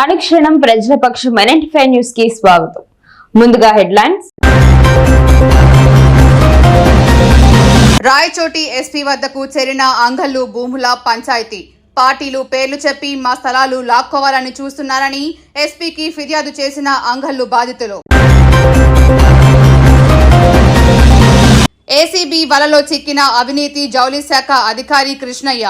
అనుక్షణం ప్రజల పక్షం ఎన్ఎన్టీ న్యూస్కి స్వాగతం. ముందుగా హెడ్లైన్స్. రాయచోటి ఎస్పీ వద్దకు చేరిన అంగళ్ళు భూముల పంచాయతీ. పార్టీలు పేర్లు చెప్పి మా స్థలాలు లాక్కోవాలని చూస్తున్నారని ఎస్పీకి ఫిర్యాదు చేసిన అంగళ్ళు బాధితులు. ఏసీబీ వలలో చిక్కిన అవినీతి జౌళి శాఖ అధికారి కృష్ణయ్య.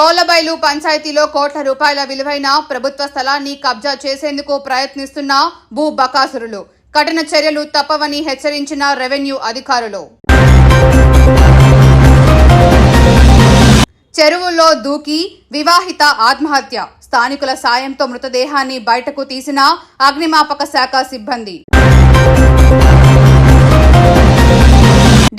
కోలబైలు పంచాయతీలో కోట్ల రూపాయల విలువైన ప్రభుత్వ స్థలాన్ని కబ్జా చేసేందుకు ప్రయత్నిస్తున్న భూ బకాసురులు. కఠిన చర్యలు తప్పవని హెచ్చరించిన రెవెన్యూ అధికారులు. చెరువుల్లో దూకి వివాహిత ఆత్మహత్య. స్థానికుల సాయంతో మృతదేహాన్ని బయటకు తీసిన అగ్నిమాపక శాఖ సిబ్బంది.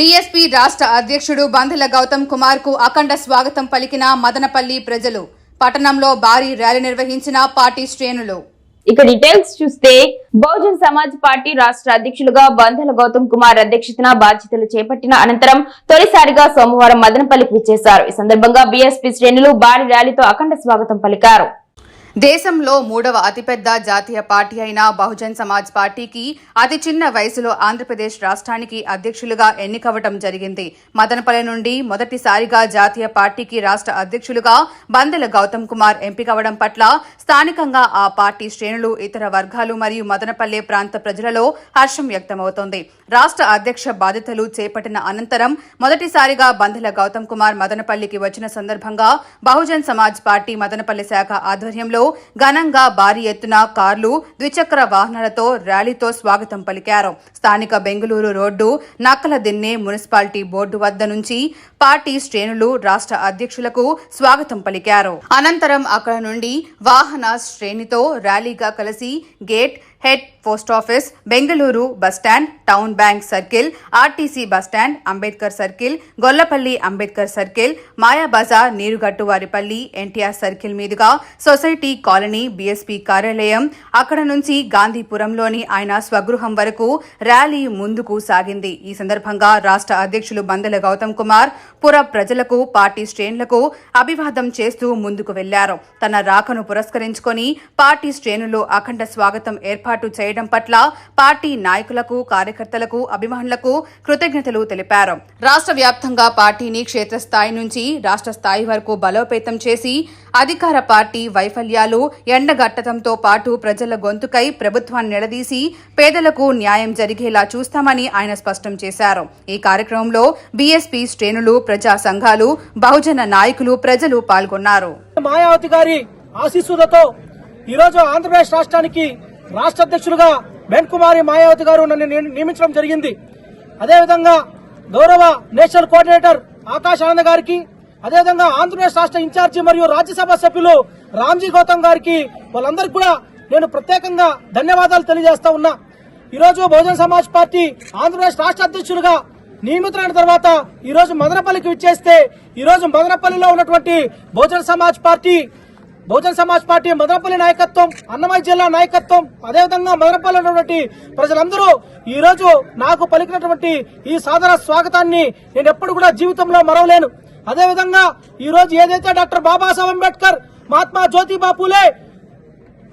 డీఎస్పీ రాష్ట్ర అధ్యక్షుడు బంధల గౌతమ్ కుమార్కు అఖండ స్వాగతం పలికిన మదనపల్లి ప్రజలు. పట్టణంలో భారీ ర్యాలీ నిర్వహించిన పార్టీ శ్రేణులు. ఇక డీటెయిల్స్ చూస్తే బహుజన్ సమాజ్ పార్టీ రాష్ట్ర అధ్యక్షులుగా బంధల గౌతమ్ కుమార్ అధ్యక్షతన బాధ్యతలు చేపట్టిన అనంతరం తొలిసారిగా సోమవారం మదనపల్లికి విచ్చేశారు. ఈ సందర్భంగా బీఎస్పీ శ్రేణులు భారీ ర్యాలీతో అఖండ స్వాగతం పలికారు. దేశంలో మూడవ అతిపెద్ద జాతీయ పార్టీ అయిన బహుజన్ సమాజ్ పార్టీకి అతి చిన్న వయసులో ఆంధ్రప్రదేశ్ రాష్ట్రానికి అధ్యక్షులుగా ఎన్నికవటం జరిగింది. మదనపల్లి నుండి మొదటిసారిగా జాతీయ పార్టీకి రాష్ట్ర అధ్యక్షులుగా బందెల గౌతమ్ కుమార్ ఎంపికవడం పట్ల స్థానికంగా ఆ పార్టీ శ్రేణులు ఇతర వర్గాలు మరియు మదనపల్లె ప్రాంత ప్రజలలో హర్షం వ్యక్తమవుతోంది. రాష్ట్ర అధ్యక్ష బాధ్యతలు చేపట్టిన అనంతరం మొదటిసారిగా బందెల గౌతమ్ కుమార్ మదనపల్లికి వచ్చిన సందర్భంగా బహుజన్ సమాజ్ పార్టీ మదనపల్లి శాఖ ఆధ్వర్యంలో ఘనంగా భారీ ఎత్తున కార్లు ద్విచక్ర వాహనాలతో ర్యాలీతో స్వాగతం పలికారు. స్థానిక Bengaluru road Nakkala Dinne municipality board వద్ద నుంచి పార్టీ శ్రేణులు రాష్ట్ర అధ్యక్షులకు స్వాగతం పలికారు. అనంతరం అక్కడ నుండి వాహన శ్రేణితో ర్యాలీగా కలిసి gate head post office Bengaluru bus stand town bank circle RTC bus stand Ambedkar circle Gollapalli Ambedkar circle Mayabazar Neerugattu Varipalli NTR circle మీదుగా సొసైటీ కాలనీ బీఎస్పీ కార్యాలయం. అక్కడ నుంచి గాంధీపురంలోని ఆయన స్వగృహం వరకు ర్యాలీ ముందుకు సాగింది. ఈ సందర్భంగా రాష్ట్ర అధ్యక్షులు బందెల గౌతమ్ కుమార్ పుర ప్రజలకు పార్టీ శ్రేణులకు అభివాదం చేస్తూ ముందుకు వెళ్ళారు. తన రాకను పురస్కరించుకొని పార్టీ శ్రేణులు అఖండ స్వాగతం ఏర్పాటు చేయడం పట్ల పార్టీ నాయకులకు కార్యకర్తలకు అభిమానులకు కృతజ్ఞతలు తెలిపారు. రాష్ట్ర వ్యాప్తంగా పార్టీని క్షేత్రస్థాయి నుంచి రాష్ట్ర స్థాయి వరకు బలోపేతం చేసి అధికార పార్టీ వైఫల్యాలు ఎండగట్టడంతో పాటు ప్రజల గొంతుకై ప్రభుత్వాన్ని నిలదీసి పేదలకు న్యాయం జరిగేలా చూస్తామని ఆయన స్పష్టం చేశారు. ఈ కార్యక్రమంలో బీఎస్పీ శ్రేణులు ప్రజా సంఘాలు బహుజన నాయకులు ప్రజలు పాల్గొన్నారు. మాయావతి గారి ఆశీస్సులతో ఈరోజు ఆంధ్రప్రదేశ్ రాష్ట్రానికి రాష్ట్ర అధ్యక్షులుగా బెన్ కుమారి మాయావతి గారు నన్ను నియమించడం జరిగింది. అదేవిధంగా గౌరవ నేషనల్ కోఆర్డినేటర్ ఆకాశ్ ఆనంద్ గారికి అదేవిధంగా ఆంధ్రప్రదేశ్ రాష్ట్ర ఇన్ఛార్జి మరియు రాజ్యసభ సభ్యులు రామ్జీ గౌతమ్ గారికి వాళ్ళందరికీ కూడా నేను ప్రత్యేకంగా ధన్యవాదాలు తెలియజేస్తా ఉన్నా. ఈరోజు బహుజన సమాజ్ పార్టీ ఆంధ్రప్రదేశ్ రాష్ట్ర అధ్యక్షులుగా నియమితులైన తర్వాత ఈరోజు మదనపల్లికి విచ్చేస్తే ఈరోజు మదనపల్లిలో ఉన్నటువంటి బహుజన సమాజ్ పార్టీ బహుజన సమాజ్ పార్టీ మదనపల్లి నాయకత్వం అన్నమయ్య జిల్లా నాయకత్వం అదేవిధంగా మదనపల్లి ఉన్నటువంటి ప్రజలందరూ ఈ రోజు నాకు పలికినటువంటి ఈ సాదర స్వాగతాన్ని నేను ఎప్పుడు కూడా జీవితంలో మరవలేను. అదేవిధంగా ఈ రోజు ఏదైతే డాక్టర్ బాబాసాహెబ్ అంబేద్కర్ మహాత్మా జ్యోతిబా పూలే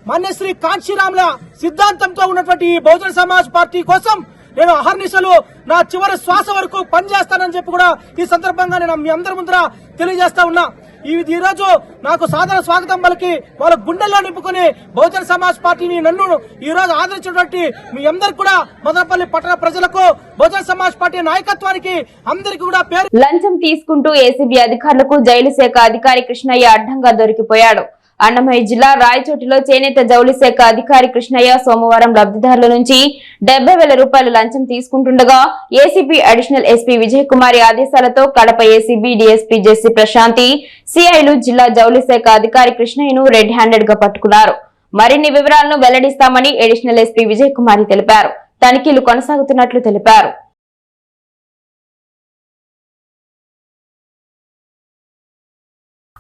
మాన్యశ్రీ కాంచీరాముల సిద్ధాంతంతో ఉన్నటువంటి ఈ బహుజన సమాజ్ పార్టీ కోసం నేను అహర్నిశలు నా చివరి శ్వాస వరకు పనిచేస్తానని చెప్పి కూడా ఈ సందర్భంగా నేను మీ అందరి ముందర తెలియజేస్తా ఉన్నా. ఇది ఈరోజు నాకు సాధారణ స్వాగతం పలికి వాళ్ళ గుండెల్లో నింపుకుని బహుజన సమాజ్ పార్టీని నన్ను ఈ రోజు ఆదరించినటువంటి మీ అందరు కూడా మదనపల్లి పట్టణ ప్రజలకు బహుజన సమాజ్ పార్టీ నాయకత్వానికి అందరికీ కూడా పేరు లంచం తీసుకుంటూ ఏసీబీ అధికారులకు జైలు శాఖ అధికారి కృష్ణయ్య అడ్డంగా దొరికిపోయాడు. అన్నమయ్య జిల్లా రాయచోటిలో చేనేత జౌళి శాఖ అధికారి కృష్ణయ్య సోమవారం లబ్ధిదారుల నుంచి డెబ్బై వేల రూపాయలు లంచం తీసుకుంటుండగా ACB additional SP Vijay Kumari ఆదేశాలతో కడప ఏసీబీ డీఎస్పీ జెస్సీ ప్రశాంతి సిఐలు జిల్లా జౌళి శాఖ అధికారి కృష్ణయ్యను రెడ్ హ్యాండెడ్గా పట్టుకున్నారు. మరిన్ని వివరాలను వెల్లడిస్తామని అడిషనల్ ఎస్పీ విజయ్ కుమారి తెలిపారు. తనిఖీలు కొనసాగుతున్నట్లు తెలిపారు.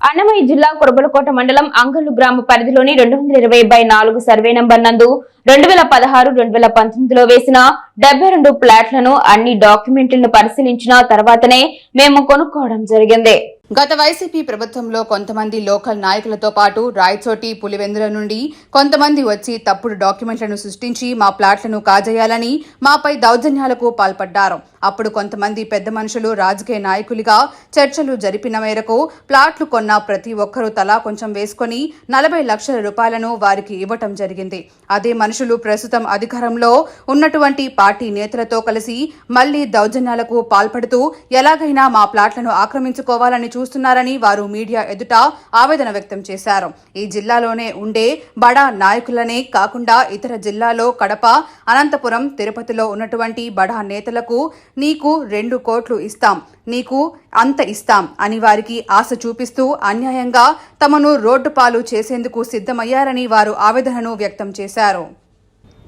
అన్నమయ్య జిల్లా కురబలకోట మండలం అంగల్లు గ్రామ పరిధిలోని రెండు వందల ఇరవై బై నాలుగు సర్వే నంబర్ నందు రెండు వేల పదహారు రెండు వేల పంతొమ్మిదిలో వేసిన డెబ్బై రెండు ప్లాట్లను అన్ని డాక్యుమెంట్లను పరిశీలించిన తర్వాతనే మేము కొనుక్కోవడం జరిగింది. గత వైసీపీ ప్రభుత్వంలో కొంతమంది లోకల్ నాయకులతో పాటు రాయచోటి పులివెందుల నుండి కొంతమంది వచ్చి తప్పుడు డాక్యుమెంట్లను సృష్టించి మా ప్లాట్లను కాజేయాలని మాపై దౌర్జన్యాలకు పాల్పడ్డారు. అప్పుడు కొంతమంది పెద్ద మనుషులు రాజకీయ నాయకులుగా చర్చలు జరిపిన మేరకు ప్లాట్లు కొన్న ప్రతి ఒక్కరూ తలా కొంచెం వేసుకొని నలభై లక్షల రూపాయలను వారికి ఇవ్వటం జరిగింది. అదే మనుషులు ప్రస్తుతం అధికారంలో ఉన్నటువంటి పార్టీ నేతలతో కలిసి మళ్ళీ దౌర్జన్యాలకు పాల్పడుతూ ఎలాగైనా మా ప్లాట్లను ఆక్రమించుకోవాలని చూస్తున్నారని వారు మీడియా ఎదుట ఆవేదన వ్యక్తం చేశారు. ఈ జిల్లాలోనే ఉండే బడా నాయకులనే కాకుండా ఇతర జిల్లాలో కడప అనంతపురం తిరుపతిలో ఉన్నటువంటి బడా నేతలకు నీకు రెండు కోట్లు ఇస్తాం. నీకు అంత ఇస్తాం అని వారికి ఆశ చూపిస్తూ అన్యాయంగా తమను రోడ్డు పాలు చేసేందుకు సిద్ధమయ్యారని వారు ఆవేదనను వ్యక్తం చేశారు.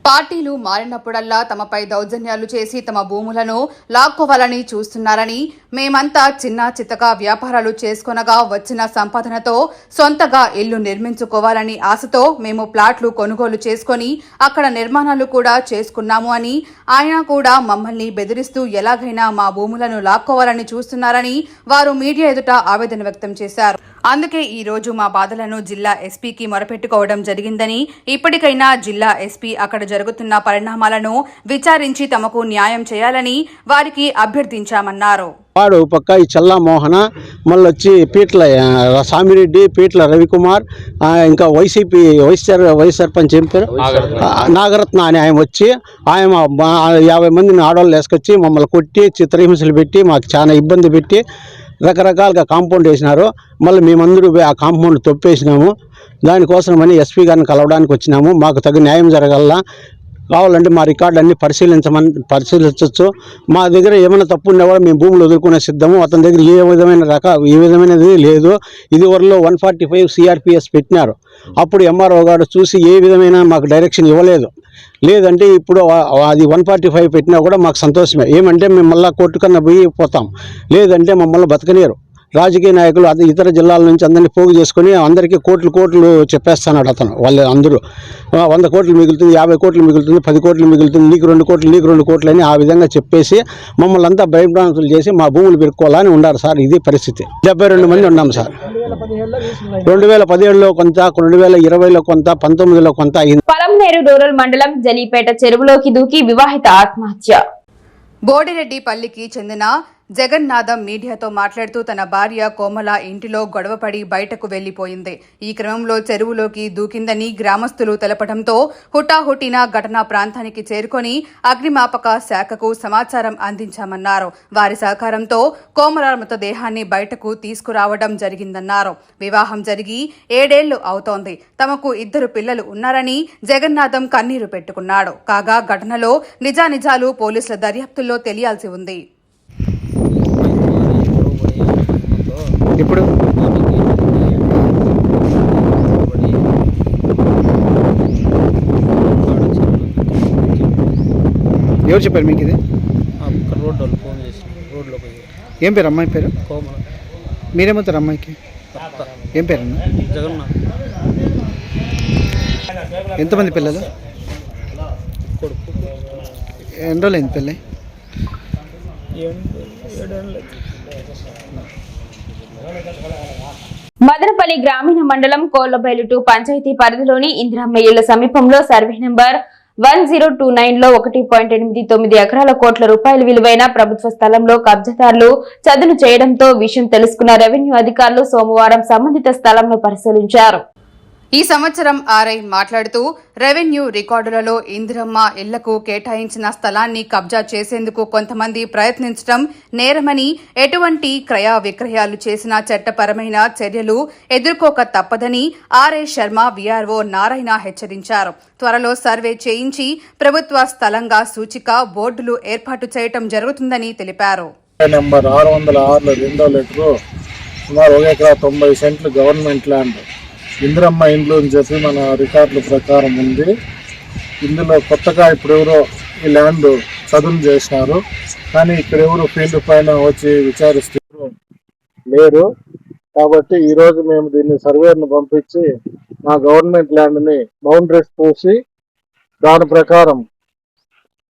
పార్టీలు మారినప్పుడల్లా తమపై దౌర్జన్యాలు చేసి తమ భూములను లాక్కోవాలని చూస్తున్నారని మేమంతా చిన్న చిత్తగా వ్యాపారాలు చేసుకొనగా వచ్చిన సంపాదనతో సొంతగా ఇల్లు నిర్మించుకోవాలని ఆశతో మేము ప్లాట్లు కొనుగోలు చేసుకొని అక్కడ నిర్మాణాలు కూడా చేసుకున్నాము అని ఆయన కూడా మమ్మల్ని బెదిరిస్తూ ఎలాగైనా మా భూములను లాక్కోవాలని చూస్తున్నారని వారు మీడియా ఎదుట ఆవేదన వ్యక్తం చేశారు. అందుకే ఈ రోజు మా బాధలను జిల్లా ఎస్పీకి మొరపెట్టుకోవడం జరిగిందని ఇప్పటికైనా జిల్లా ఎస్పీ అక్కడ జరుగుతున్న పరిణామాలను విచారించి తమకు న్యాయం చేయాలని వారికి అభ్యర్థించామన్నారు. వాడు పక్క ఈ చల్లా మోహన మళ్ళీ వచ్చి పీట్ల సామిరెడ్డి పీట్ల రవికుమార్ ఇంకా వైసీపీ వైస్ వైస్ సర్పంచ్ ఏం పేరు? నాగరత్న. అని ఆయన వచ్చి ఆయన యాభై మందిని ఆడవాళ్ళు వేసుకొచ్చి మమ్మల్ని కొట్టి చిత్రహింసలు పెట్టి మాకు చాలా ఇబ్బంది పెట్టి రకరకాలుగా కాంపౌండ్ వేసినారు. మళ్ళీ మేమందరూ పోయి ఆ కాంపౌండ్ తొప్పేసినాము. దానికోసమని ఎస్పీ గారిని కలవడానికి వచ్చినాము. మాకు తగు న్యాయం జరగల్లా. కావాలంటే మా రికార్డు అన్ని పరిశీలించమని పరిశీలించవచ్చు మా దగ్గర ఏమైనా తప్పు ఉన్నా కూడా మేము భూములు వదులుకునే సిద్ధము. అతని దగ్గర ఏ విధమైన రక ఏ విధమైనది లేదు. ఇది వరలో వన్ ఫార్టీ ఫైవ్ సిఆర్పిఎస్ పెట్టినారు. అప్పుడు ఎంఆర్ఓ గారు చూసి ఏ విధమైన మాకు డైరెక్షన్ ఇవ్వలేదు. లేదంటే ఇప్పుడు అది వన్ ఫార్టీ ఫైవ్ పెట్టినా కూడా మాకు సంతోషమే. ఏమంటే మేము మళ్ళీ కోర్టు కన్నా పోయి పోతాం. లేదంటే మమ్మల్ని బతకనేరు రాజకీయ నాయకులు అది ఇతర జిల్లాల నుంచి అందరినీ పోగు చేసుకొని అందరికీ కోట్లు కోట్లు చెప్పేస్తున్నాడు అతను. వాళ్ళు అందరూ. వంద కోట్లు మిగులుతుంది యాభై కోట్లు మిగులుతుంది పది కోట్లు మిగులుతుంది నీకు రెండు కోట్లు నీకు రెండు కోట్లు అని ఆ విధంగా చెప్పేసి మమ్మల్ని అంతా భయభ్రాంతులు చేసి మా భూములు పెరుక్కోవాలని ఉండారు సార్. ఇది పరిస్థితి. డెబ్బై రెండు మంది ఉన్నాం సార్. రెండు వేల పదిహేడులో కొంత రెండు వేల ఇరవైలో కొంత పంతొమ్మిదిలో కొంత అయింది. పలంనేరు రూరల్ మండలం జలీపేట చెరువులోకి దూకి వివాహిత ఆత్మహత్య. బోడిరెడ్డిపల్లికి చెందిన జగన్నాథం మీడియాతో మాట్లాడుతూ తన భార్య కోమల ఇంటిలో గొడవపడి బయటకు వెళ్ళిపోయింది ఈ క్రమంలో చెరువులోకి దూకిందని గ్రామస్తులు తెలపడంతో హుటాహుటిన ఘటనా ప్రాంతానికి చేరుకొని అగ్నిమాపక శాఖకు సమాచారం అందించామన్నారు. వారి సహకారంతో కోమల మృతదేహాన్ని బయటకు తీసుకురావడం జరిగిందన్నారు. వివాహం జరిగి ఏడేళ్ళు అవుతోంది. తమకు ఇద్దరు పిల్లలు ఉన్నారని జగన్నాథం కన్నీరు పెట్టుకున్నాడు. కాగా ఘటనలో నిజానిజాలు పోలీసుల దర్యాప్తుల్లో తెలియాల్సి ఉంది. ఇప్పుడు ఎవరు చెప్పారు మీకు ఇది? రోడ్డు వాళ్ళు ఫోన్ చేసి రోడ్లో ఏం పేరు? అమ్మాయి పేరు? కోమల. మీరేమవుతారు అమ్మాయికి? ఏం పేరు అన్న జగన్నాథ్. ఎంతమంది పిల్లలు? కొడుకు. ఎన్ని రోజులు అయింది పెళ్ళి? జిల్లాలోని గ్రామీణ మండలం కోళ్ళబైలుటు పంచాయతీ పరిధిలోని ఇందిరమ్మ సమీపంలో survey number one zero two నైన్లో ఒకటి పాయింట్ ఎనిమిది తొమ్మిది ఎకరాల కోట్ల రూపాయల విలువైన ప్రభుత్వ స్థలంలో కబ్జాదారులు చదును చేయడంతో విషయం తెలుసుకున్న రెవెన్యూ అధికారులు సోమవారం సంబంధిత స్థలంను పరిశీలించారు. ఈ సంవత్సరం ఆర్ఐ మాట్లాడుతూ రెవెన్యూ రికార్డులలో ఇందిరమ్మ ఇళ్ళకు కేటాయించిన స్థలాన్ని కబ్జా చేసేందుకు కొంతమంది ప్రయత్నించడం నేరమని ఎటువంటి క్రయ విక్రయాలు చేసిన చట్టపరమైన చర్యలు ఎదుర్కోక తప్పదని ఆర్ఐ శర్మ విఆర్ఓ నారాయణ హెచ్చరించారు. త్వరలో సర్వే చేయించి ప్రభుత్వ స్థలంగా సూచిక బోర్డులు ఏర్పాటు చేయటం జరుగుతుందని తెలిపారు. సుమారు ఒక ఎకరా తొంభై సెంట్లు గవర్నమెంట్ ల్యాండ్. ఇందిరమ్మ ఇండ్లు అని చెప్పి మన రికార్డుల ప్రకారం ఉంది. ఇందులో కొత్తగా ఇప్పుడు ఎవరో ఈ ల్యాండ్ చదును చేసినారు. కానీ ఇక్కడ ఎవరు ఫీల్డ్ పైన వచ్చి విచారిస్తారు లేరు. కాబట్టి ఈ రోజు మేము దీన్ని సర్వేర్ను పంపించి మా గవర్నమెంట్ ల్యాండ్ని బౌండరీస్ పూసి దాని ప్రకారం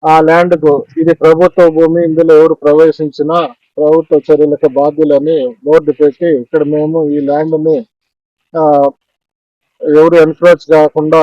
ఆ ల్యాండ్కు ఇది ప్రభుత్వ భూమి ఇందులో ఎవరు ప్రవేశించినా ప్రభుత్వ చర్యలకు బాధ్యులని బోర్డు పెట్టి ఇక్కడ మేము ఈ ల్యాండ్ని ఆ, ఎవరు ఎన్క్రోచ్ కాకుండా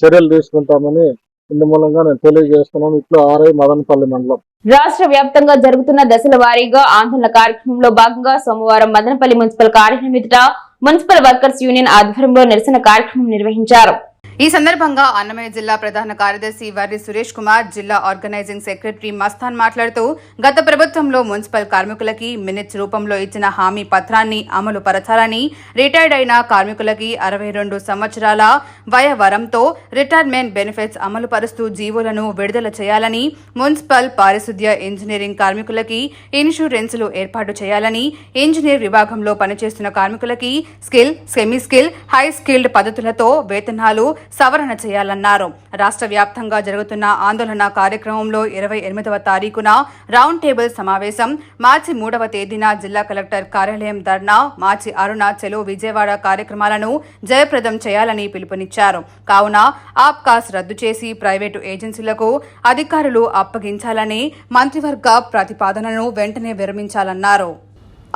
చర్యలు తీసుకుంటామని ఇందు నేను తెలియజేస్తున్నాను. ఇట్లు ఆర్ఐ మదనపల్లి మండలం. రాష్ట్ర వ్యాప్తంగా జరుగుతున్న దశల వారీగా ఆందోళన కార్యక్రమంలో భాగంగా సోమవారం మదనపల్లి మున్సిపల్ కార్యాలయం ఎదుట మున్సిపల్ వర్కర్స్ యూనియన్ ఆధ్వర్యంలో నిరసన కార్యక్రమం నిర్వహించారు. ఈ సందర్భంగా అన్నమయ్య జిల్లా ప్రధాన కార్యదర్శి వర్రి సురేష్ కుమార్ జిల్లా ఆర్గనైజింగ్ సెక్రటరీ మస్తాన్ మాట్లాడుతూ గత ప్రభుత్వంలో మున్సిపల్ కార్మికులకి మినిట్స్ రూపంలో ఇచ్చిన హామీ పత్రాన్ని అమలు పరచాలని రిటైర్డ్ అయిన కార్మికులకి అరవై రెండు సంవత్సరాల వయవరంతో రిటైర్మెంట్ బెనిఫిట్స్ అమలు పరుస్తూ జీవోలను విడుదల చేయాలని మున్సిపల్ పారిశుద్ధ్య ఇంజనీరింగ్ కార్మికులకి ఇన్సూరెన్సులు ఏర్పాటు చేయాలని ఇంజనీర్ విభాగంలో పనిచేస్తున్న కార్మికులకి skill semi skill high skilled పద్ధతులతో వేతనాలు సవరణ చేయాలన్నారు. రాష్ట్ర వ్యాప్తంగా జరుగుతున్న ఆందోళన కార్యక్రమంలో ఇరవై ఎనిమిదవ తారీఖున రౌండ్ టేబుల్ సమావేశం. మార్చి మూడవ తేదీన జిల్లా కలెక్టర్ కార్యాలయం ధర్నా మార్చి ఆరున చెలో విజయవాడ కార్యక్రమాలను జయప్రదం చేయాలని పిలుపునిచ్చారు. కావున ఆప్కాస్ రద్దు చేసి ప్రైవేటు ఏజెన్సీలకు అధికారులు అప్పగించాలని మంత్రివర్గ ప్రతిపాదనను వెంటనే విరమించాలన్నారు.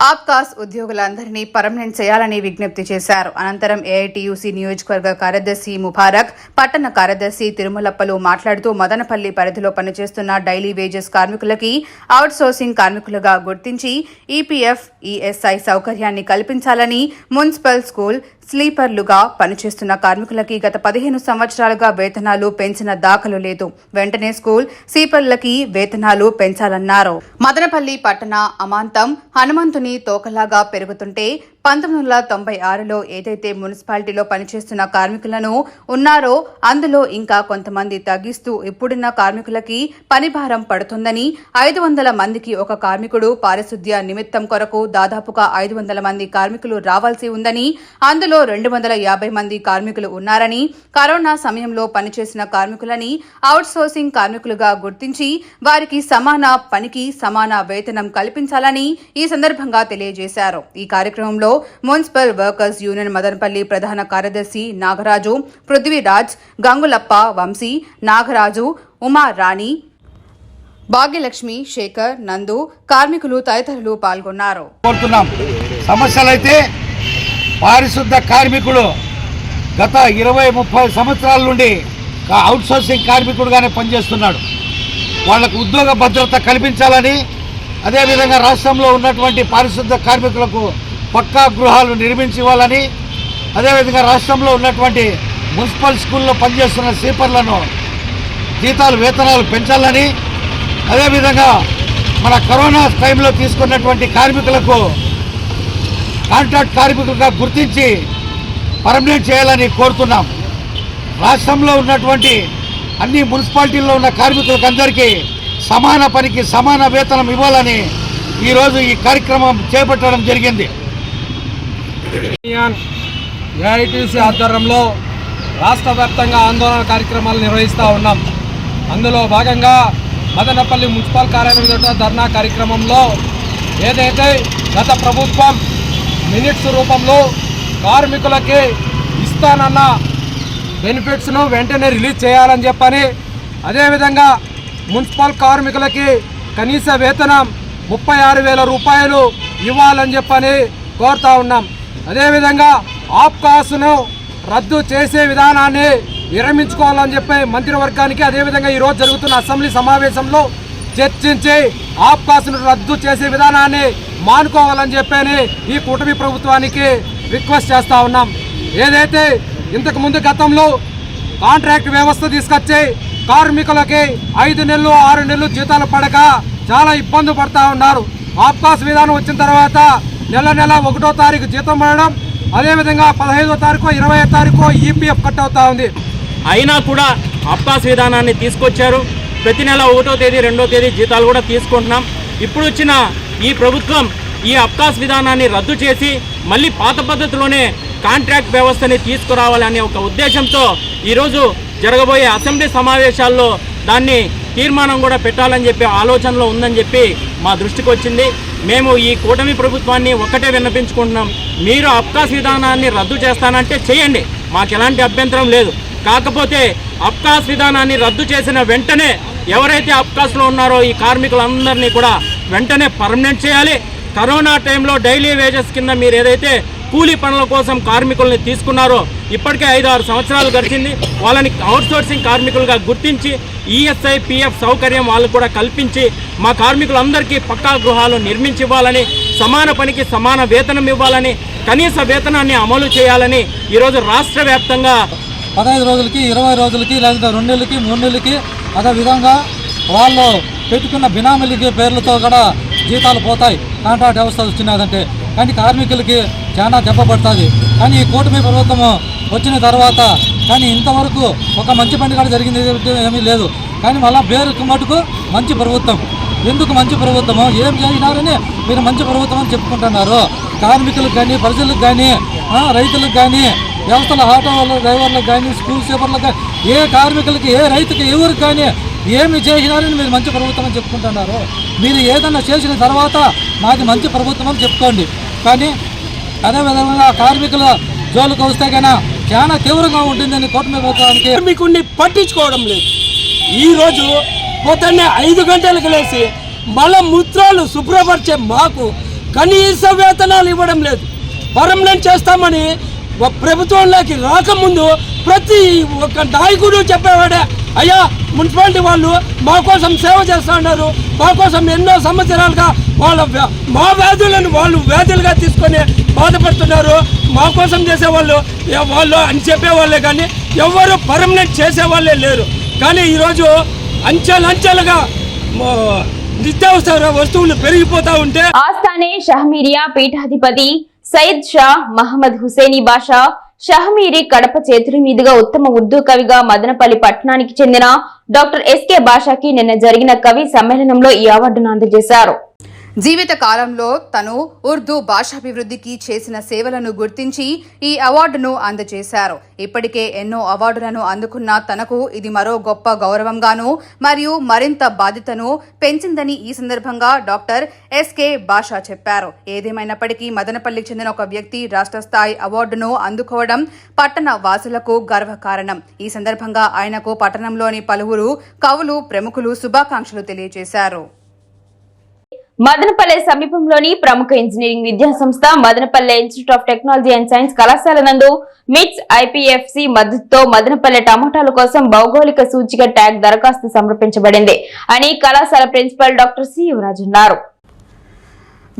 ఆప్కాస్ ఉద్యోగులందరినీ పర్మనెంట్ చేయాలని విజ్ఞప్తి చేశారు. అనంతరం ఏఐటియుసి నియోజకవర్గ కార్యదర్శి ముబారక్ పట్టణ కార్యదర్శి తిరుమలప్పలు మాట్లాడుతూ మదనపల్లి పరిధిలో పనిచేస్తున్న డైలీ వేజెస్ కార్మికులకి అవుట్ సోర్సింగ్ కార్మికులుగా గుర్తించి ఈపీఎఫ్ ఈఎస్ఐ సౌకర్యాన్ని కల్పించాలని మున్సిపల్ స్కూల్ స్లీపర్లుగా పనిచేస్తున్న కార్మికులకి గత పదిహేను సంవత్సరాలుగా వేతనాలు పెంచిన దాఖలు లేదు. వెంటనే స్కూల్ స్లీపర్లకి వేతనాలు పెంచాలన్నారు. మదనపల్లి పట్టణ అమాంతం హనుమంతుని తోకలాగా పెరుగుతుంటే పంతొమ్మిది వందల తొంభై ఆరులో ఏదైతే మున్సిపాలిటీలో పనిచేస్తున్న కార్మికులను ఉన్నారో అందులో ఇంకా కొంతమంది తగ్గిస్తూ ఇప్పుడున్న కార్మికులకి పనిభారం పడుతుందని ఐదు వందల మందికి ఒక కార్మికుడు పారిశుద్ధ్య నిమిత్తం కొరకు దాదాపుగా ఐదు వందల మంది కార్మికులు రావాల్సి ఉందని అందులో రెండు వందల యాభై మంది కార్మికులు ఉన్నారని కరోనా సమయంలో పనిచేసిన కార్మికులని అవుట్సోర్సింగ్ కార్మికులుగా గుర్తించి వారికి సమాన పనికి సమాన వేతనం కల్పించాలని ఈ సందర్భంగా తెలియజేశారు. ఈ కార్యక్రమంలో మున్సిపల్ వర్కర్స్ యూనియన్ మదనపల్లి ప్రధాన కార్యదర్శి నాగరాజు పృథ్వీరాజ్ గంగులప్ప వంశీ నాగరాజు ఉమా రాణి భాగ్యలక్ష్మి శేఖర్ నందు కార్మికులు తదితరులు పాల్గొన్నారు. కోరుతున్నాం. సమస్యలైతే పారిశుద్ధ కార్మికుడు గత ఇరవై ముప్పై సంవత్సరాల నుండి అవుట్ సోర్సింగ్ కార్మికుడుగానే పనిచేస్తున్నాడు. వాళ్ళకు ఉద్యోగ భద్రత కల్పించాలని అదేవిధంగా రాష్ట్రంలో ఉన్నటువంటి పారిశుద్ధ కార్మికులకు పక్కా గృహాలు నిర్మించి ఇవ్వాలని అదేవిధంగా రాష్ట్రంలో ఉన్నటువంటి మున్సిపల్ స్కూల్లో పనిచేస్తున్న స్లీపర్లను జీతాలు వేతనాలు పెంచాలని అదేవిధంగా మన కరోనా టైంలో తీసుకున్నటువంటి కార్మికులకు కాంట్రాక్ట్ కార్మికులుగా గుర్తించి పర్మనెంట్ చేయాలని కోరుతున్నాం. రాష్ట్రంలో ఉన్నటువంటి అన్ని మున్సిపాలిటీల్లో ఉన్న కార్మికులకు అందరికీ సమాన పనికి సమాన వేతనం ఇవ్వాలని ఈరోజు ఈ కార్యక్రమం చేపట్టడం జరిగింది. ఏఐటీసీ ఆధ్వర్యంలో రాష్ట్ర వ్యాప్తంగా ఆందోళన కార్యక్రమాలు నిర్వహిస్తూ ఉన్నాం. అందులో భాగంగా మదనపల్లి మున్సిపల్ కార్యాలయం ఎదుట ధర్నా కార్యక్రమంలో ఏదైతే గత ప్రభుత్వం మినిట్స్ రూపంలో కార్మికులకి ఇస్తానన్న బెనిఫిట్స్ను వెంటనే రిలీజ్ చేయాలని చెప్పని అదేవిధంగా మున్సిపల్ కార్మికులకి కనీస వేతనం ముప్పై ఆరు వేల రూపాయలు ఇవ్వాలని చెప్పని కోరుతా ఉన్నాం. అదేవిధంగా ఆప్కాస్ను రద్దు చేసే విధానాన్ని విరమించుకోవాలని చెప్పి మంత్రివర్గానికి అదేవిధంగా ఈరోజు జరుగుతున్న అసెంబ్లీ సమావేశంలో చర్చించి ఆప్కాస్ను రద్దు చేసే విధానాన్ని మానుకోవాలని చెప్పని ఈ కూటమి ప్రభుత్వానికి రిక్వెస్ట్ చేస్తూ ఉన్నాం. ఏదైతే ఇంతకు ముందు గతంలో కాంట్రాక్ట్ వ్యవస్థ తీసుకొచ్చి కార్మికులకి ఐదు నెలలు ఆరు నెలలు జీతాలు పడక చాలా ఇబ్బంది పడతా ఉన్నారు. ఆప్కాస్ విధానం వచ్చిన తర్వాత నెల నెల ఒకటో తారీఖు జీతం పడడం అదేవిధంగా పదహైదో తారీఖు ఇరవై తారీఖు ఈపీఎఫ్ కట్ అవుతా ఉంది. అయినా కూడా అప్పాస్ విధానాన్ని తీసుకొచ్చారు. ప్రతి నెల ఒకటో తేదీ రెండో తేదీ జీతాలు కూడా తీసుకుంటున్నాం. ఇప్పుడు వచ్చిన ఈ ప్రభుత్వం ఈ అప్కాస్ విధానాన్ని రద్దు చేసి మళ్ళీ పాత పద్ధతిలోనే కాంట్రాక్ట్ వ్యవస్థని తీసుకురావాలనే ఒక ఉద్దేశంతో ఈరోజు జరగబోయే అసెంబ్లీ సమావేశాల్లో దాన్ని తీర్మానం కూడా పెట్టాలని చెప్పి ఆలోచనలో ఉందని చెప్పి మా దృష్టికి వచ్చింది. మేము ఈ కూటమి ప్రభుత్వాన్ని ఒక్కటే విన్నపించుకుంటున్నాం. మీరు అప్కాస్ విధానాన్ని రద్దు చేస్తానంటే చేయండి. మాకు ఎలాంటి అభ్యంతరం లేదు. కాకపోతే అప్కాస్ విధానాన్ని రద్దు చేసిన వెంటనే ఎవరైతే అబ్కాస్లో ఉన్నారో ఈ కార్మికులందరినీ కూడా వెంటనే పర్మనెంట్ చేయాలి. కరోనా టైంలో డైలీ వేజెస్ కింద మీరు ఏదైతే కూలీ పనుల కోసం కార్మికుల్ని తీసుకున్నారో ఇప్పటికే ఐదు ఆరు సంవత్సరాలు గడిచింది. వాళ్ళని అవుట్సోర్సింగ్ కార్మికులుగా గుర్తించి ఈఎస్ఐ పిఎఫ్ సౌకర్యం వాళ్ళు కూడా కల్పించి మా కార్మికులందరికీ పక్కా గృహాలు నిర్మించి ఇవ్వాలని సమాన పనికి సమాన వేతనం ఇవ్వాలని కనీస వేతనాన్ని అమలు చేయాలని ఈరోజు రాష్ట్ర వ్యాప్తంగా పదహైదు రోజులకి ఇరవై రోజులకి లేదంటే రెండు నెలలకి మూడు నెలలకి అదేవిధంగా వాళ్ళు పెట్టుకున్న బినామీలకి పేర్లతో కూడా జీతాలు పోతాయి. కాంట్రాక్ట్ వ్యవస్థ వచ్చినదంటే కానీ కార్మికులకి చాలా దెబ్బపడుతుంది కానీ ఈ కూటమి ప్రభుత్వము వచ్చిన తర్వాత కానీ ఇంతవరకు ఒక మంచి పని జరిగింది ఏమీ లేదు. కానీ మళ్ళీ పేరుకు మటుకు మంచి ప్రభుత్వం. ఎందుకు మంచి ప్రభుత్వము? ఏం చేసినారని మీరు మంచి ప్రభుత్వం అని చెప్పుకుంటున్నారు. కార్మికులకు కానీ ప్రజలకు కానీ రైతులకు కానీ వ్యవస్థల ఆటో వాళ్ళ డ్రైవర్లకు కానీ స్కూల్ సేపర్లకు కానీ ఏ కార్మికులకి ఏ రైతుకి ఎవరికి కానీ ఏమి చేసినారని మీరు మంచి ప్రభుత్వం అని చెప్పుకుంటున్నారు. మీరు ఏదన్నా చేసిన తర్వాత మాది మంచి ప్రభుత్వం అని చెప్పుకోండి. కానీ అదేవిధంగా కార్మికుల జోలికి వస్తే కన్నా చాలా తీవ్రంగా ఉంటుందని కూటమి ప్రభుత్వానికి కార్మికుడిని పట్టించుకోవడం లేదు. ఈరోజు పొద్దున్నే ఐదు గంటలకు లేచి మల మూత్రాలు శుభ్రపరిచే మాకు కనీస వేతనాలు ఇవ్వడం లేదు. పర్మనెంట్ చేస్తామని ప్రభుత్వంలోకి రాకముందు ప్రతి ఒక్క నాయకుడు చెప్పేవాడే అయ్యా మున్సిపాలిటీ వాళ్ళు మా కోసం సేవ చేస్తున్నారు మా కోసం ఎన్నో సంవత్సరాలుగా వాళ్ళ మా వ్యాధులను వాళ్ళు వ్యాధులుగా తీసుకొని బాధపడుతున్నారు. మా కోసం చేసేవాళ్ళు వాళ్ళు అని చెప్పేవాళ్ళే కానీ ఎవరు పర్మనెంట్ చేసేవాళ్ళే లేరు. కానీ ఈరోజు అంచెలంచెలుగా నిత్యావసర వస్తువులు పెరిగిపోతా ఉంటే ఆస్థానే షహమీరియా పీఠాధిపతి సయ్యద్ షా మహమ్మద్ హుసేనీ బాషా షహమీరి కడప చేతుల మీదుగా ఉత్తమ ఉర్దూ కవిగా మదనపల్లి పట్టణానికి చెందిన డాక్టర్ ఎస్కే బాషాకి నిన్న జరిగిన కవి సమ్మేళనంలో ఈ అవార్డును అందజేశారు. జీవిత కాలంలో తను ఉర్దూ భాషాభివృద్ధికి చేసిన సేవలను గుర్తించి ఈ అవార్డును అందజేశారు. ఇప్పటికే ఎన్నో అవార్డులను అందుకున్న తనకు ఇది మరో గొప్ప గౌరవంగాను మరియు మరింత బాధ్యతను పెంచిందని ఈ సందర్భంగా డాక్టర్ ఎస్కే బాషా చెప్పారు. ఏదేమైనప్పటికీ మదనపల్లికి చెందిన ఒక వ్యక్తి రాష్ట్ర స్థాయి అవార్డును అందుకోవడం పట్టణ వాసులకు గర్వకారణం. ఈ సందర్భంగా ఆయనకు పట్టణంలోని పలువురు కవులు ప్రముఖులు శుభాకాంక్షలు తెలియజేశారు. మదనపల్లె సమీపంలోని ప్రముఖ ఇంజనీరింగ్ విద్యా సంస్థ Madanapalle institute of technology and science కళాశాల నందు మిట్స్ ఐపీఎఫ్సి మద్దతుతో మదనపల్లె టమాటాల కోసం భౌగోళిక సూచిక ట్యాగ్ దరఖాస్తు సమర్పించబడింది. అని కళాశాల ప్రిన్సిపల్ డాక్టర్ సి యువరాజ్ అన్నారు.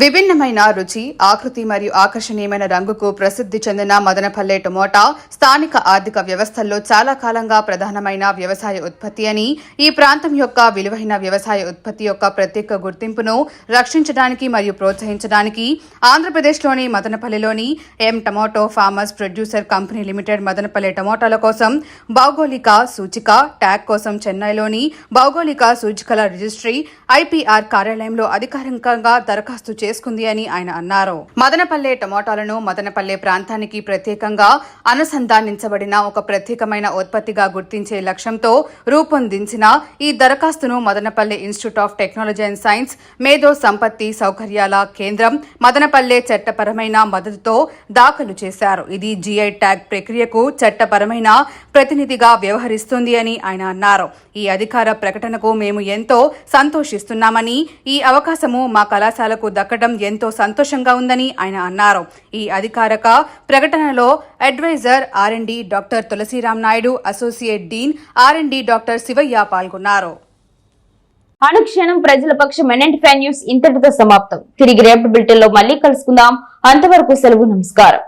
విభిన్నమైన రుచి ఆకృతి మరియు ఆకర్షణీయమైన రంగుకు ప్రసిద్ధి చెందిన మదనపల్లె టొమోటా స్థానిక ఆర్థిక వ్యవస్థల్లో చాలా కాలంగా ప్రధానమైన వ్యవసాయ ఉత్పత్తి అని ఈ ప్రాంతం యొక్క విలువైన వ్యవసాయ ఉత్పత్తి యొక్క ప్రత్యేక గుర్తింపును రక్షించడానికి మరియు ప్రోత్సహించడానికి ఆంధ్రప్రదేశ్లోని మదనపల్లెలోని M tomato farmers producer company limited Madanapalle టమోటాల కోసం భౌగోళిక సూచిక ట్యాగ్ కోసం చెన్నైలోని భౌగోళిక సూచికల రిజిస్ట్రీ ఐపీఆర్ కార్యాలయంలో అధికారికంగా దరఖాస్తు చేసుకుంది అని ఆయన అన్నారు. మదనపల్లె టమోటాలను మదనపల్లె ప్రాంతానికి ప్రత్యేకంగా అనుసంధానించబడిన ఒక ప్రత్యేకమైన ఉత్పత్తిగా గుర్తించే లక్ష్యంతో రూపొందించిన ఈ దరఖాస్తును Madanapalle institute of technology and science మేధో సంపత్తి సౌకర్యాల కేంద్రం మదనపల్లె చట్టపరమైన మద్దతుతో దాఖలు చేశారు. ఇది జీఐ ట్యాగ్ ప్రక్రియకు చట్టపరమైన ప్రతినిధిగా వ్యవహరిస్తుంది అని ఆయన అన్నారు. ఈ అధికార ప్రకటనకు మేము ఎంతో సంతోషిస్తున్నామని ఈ అవకాశము మా కళాశాలకు దక్క దక్కడం ఎంతో సంతోషంగా ఉందని ఆయన అన్నారు. ఈ అధికారక ప్రకటనలో adviser RMD doctor Tulasiram Naidu associate dean RMD doctor Sivaiah పాల్గొన్నారు. అనుక్షణం ప్రజల పక్షం ఎన్ఎంటి న్యూస్ ఇంతటితో సమాప్తం. తిరిగి రేపటి బిల్టెల్లో లో మళ్ళీ కలుసుకుందాం. అంతవరకు సెలవు నమస్కారం.